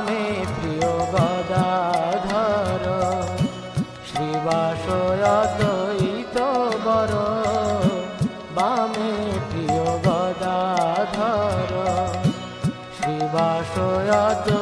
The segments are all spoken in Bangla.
বামে প্রিয় গদাধর। শ্রীবাসয়ত বর। বামে প্রিয় গদাধর। শ্রীবাসয়দ্বৈত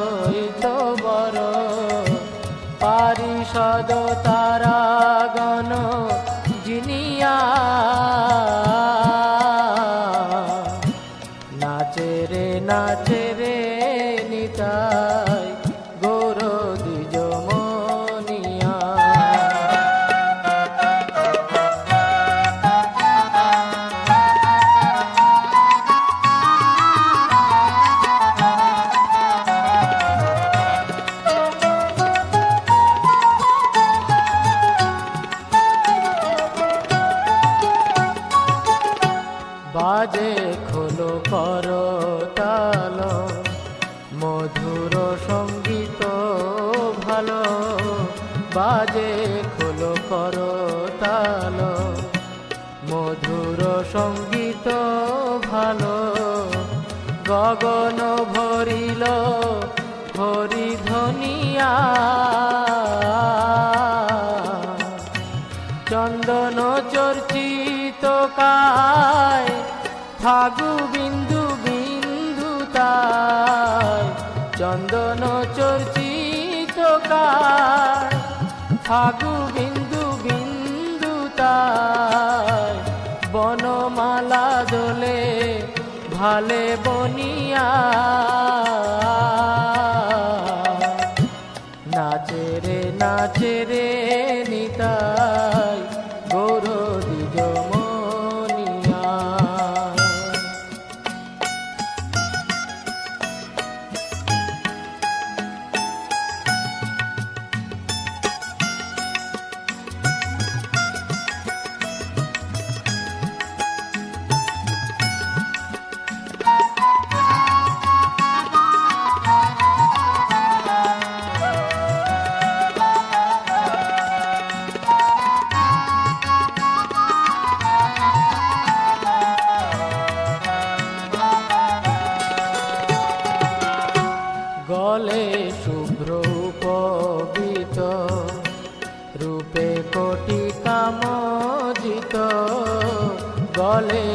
বাজে খোলো কর তাল মধুর সংগীত ভালো। গগন ভরিল হরি ধনিয়া চন্দন চর্চিত কায় ফাগু বিন্দু বিন্দু তাই। চন্দন চর্চিত কায় ফাগু বিন্দু বিন্দু তাই বনমালা দোলে ভালে বনিয়া। নাচে রে নাচে রে নিতাই গলে শুভ্র উপবিত রূপে কোটি কামজিত গলে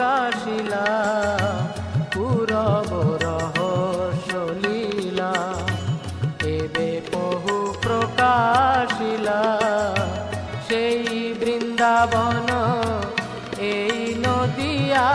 প্রকাশিলা পূরব রহস্য লীলা এবে বহু প্রকাশিলা। সেই বৃন্দাবন এই নদিয়া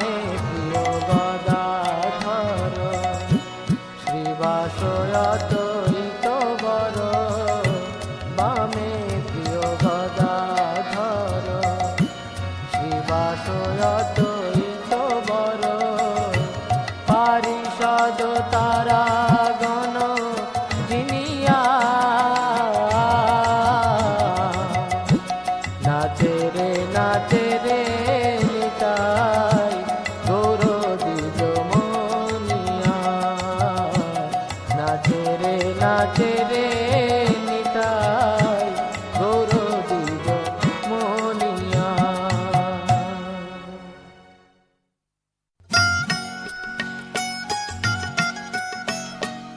প্রাণে প্রিয় গদাধর। শ্রীবাসরত বর বামে প্রিয় গদাধর। শ্রীবাসরত